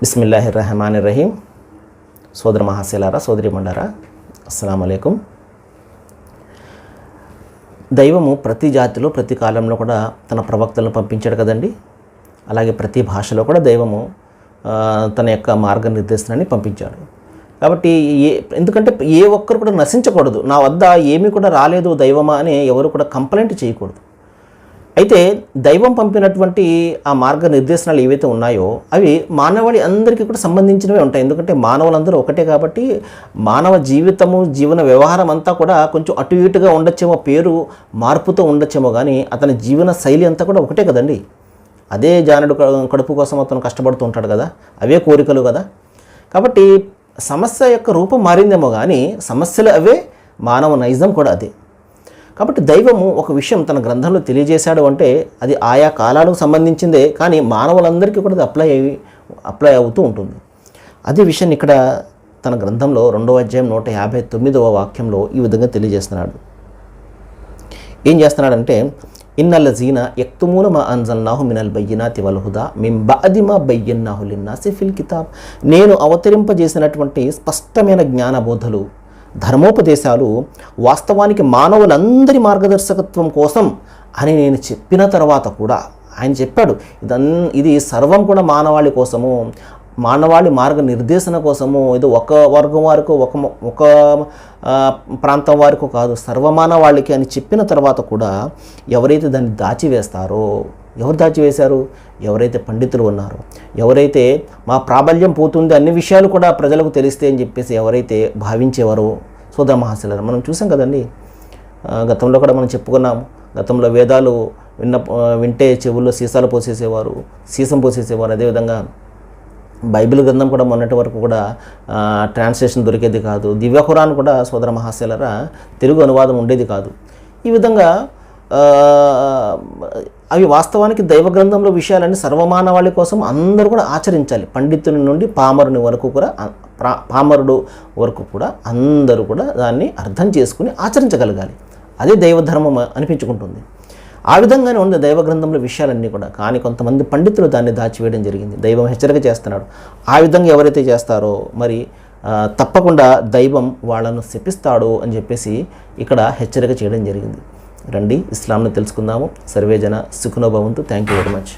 బిస్మిల్లాహి రహమాన్ రహీం సోదర మహాశైలారా సోదరి మండారా అస్సలం అయికం దైవము ప్రతి జాతిలో ప్రతి కాలంలో కూడా తన ప్రవక్తలను పంపించాడు కదండి. అలాగే ప్రతి భాషలో కూడా దైవము తన యొక్క మార్గనిర్దేశనాన్ని పంపించాడు. కాబట్టి ఏ ఎందుకంటే ఏ ఒక్కరు కూడా నశించకూడదు. నా వద్ద ఏమీ కూడా రాలేదు దైవమా అని ఎవరు కూడా కంప్లైంట్ చేయకూడదు. అయితే దైవం పంపినటువంటి ఆ మార్గ నిర్దేశనాలు ఏవైతే ఉన్నాయో అవి మానవాళి అందరికీ కూడా సంబంధించినవే ఉంటాయి. ఎందుకంటే మానవులందరూ ఒకటే కాబట్టి మానవ జీవితము జీవన వ్యవహారం అంతా కూడా కొంచెం అటు ఇటుగా ఉండొచ్చేమో పేరు మార్పుతో ఉండొచ్చేమో కానీ అతని జీవన శైలి అంతా కూడా ఒకటే కదండి. అదే జానుడు కడుపు కోసం అతను కష్టపడుతూ ఉంటాడు కదా. అవే కోరికలు కదా. కాబట్టి సమస్య యొక్క రూపం మారిందేమో కానీ సమస్యలు అవే మానవ నైజం కూడా అదే. కాబట్టి దైవము ఒక విషయం తన గ్రంథంలో తెలియజేశాడు అంటే అది ఆయా కాలాలకు సంబంధించిందే కానీ మానవులందరికీ కూడా అది అప్లై అయ్యి అప్లై అవుతూ ఉంటుంది. అదే విషయాన్ని ఇక్కడ తన గ్రంథంలో రెండవ అధ్యాయం నూట యాభై తొమ్మిదవ వాక్యంలో ఈ విధంగా తెలియజేస్తున్నాడు. ఏం చేస్తున్నాడంటే ఇన్నల్లజీన ఎక్తుమూన మా అంజల్నాహు మినల్ బయ్యనాతి వల్ హుదా. మిం బాది మా బయ్యన్నాహు లిన్నాసి ఫిల్ కితాబ్. నేను అవతరింపజేసినటువంటి స్పష్టమైన జ్ఞానబోధలు ధర్మోపదేశాలు వాస్తవానికి మానవులందరి మార్గదర్శకత్వం కోసం అని నేను చెప్పిన తర్వాత కూడా ఆయన చెప్పాడు ఇదన్ ఇది సర్వం కూడా మానవాళి కోసము. మానవాళి మార్గ నిర్దేశన కోసము ఇది ఒక వర్గం వారికి ఒక ఒక ప్రాంతం వారికి కాదు సర్వమానవాళికి అని చెప్పిన తర్వాత కూడా ఎవరైతే దాన్ని దాచివేస్తారో ఎవరు దాచివేశారు? ఎవరైతే పండితులు ఉన్నారో. ఎవరైతే మా ప్రాబల్యం పోతుంది అన్ని విషయాలు కూడా ప్రజలకు తెలిస్తే అని చెప్పేసి ఎవరైతే భావించేవారో సోదర మహాశిలారు మనం చూసాం కదండి. గతంలో కూడా మనం చెప్పుకున్నాము గతంలో వేదాలు విన్న వింటే చెవుల్లో సీసాలు పోసేసేవారు సీసం పోసేసేవారు అదేవిధంగా బైబిల్ గ్రంథం కూడా మొన్నటి వరకు కూడా ట్రాన్స్లేషన్ దొరికేది కాదు. దివ్య ఖురాన్ కూడా సోదర మహాశైలరా తెలుగు అనువాదం ఉండేది కాదు. ఈ విధంగా అవి వాస్తవానికి దైవ గ్రంథంలో విషయాలన్నీ సర్వమానవాళి కోసం అందరూ కూడా ఆచరించాలి. పండితుని నుండి పామరుని వరకు కూడా పామరుడు వరకు కూడా అందరూ కూడా దాన్ని అర్థం చేసుకుని ఆచరించగలగాలి. అదే దైవధర్మం అనిపించుకుంటుంది. ఆ విధంగానే ఉంది దైవ గ్రంథంలో విషయాలన్నీ కూడా. కానీ కొంతమంది పండితులు దాన్ని దాచివేయడం జరిగింది. దైవం హెచ్చరిక చేస్తున్నాడు. ఆ విధంగా ఎవరైతే చేస్తారో మరి తప్పకుండా దైవం వాళ్ళను శపిస్తాడు అని చెప్పేసి ఇక్కడ హెచ్చరిక చేయడం జరిగింది. రండి ఇస్లాంను తెలుసుకుందాము. సర్వేజన సుఖనోభవంతు థ్యాంక్ యూ వెరీ మచ్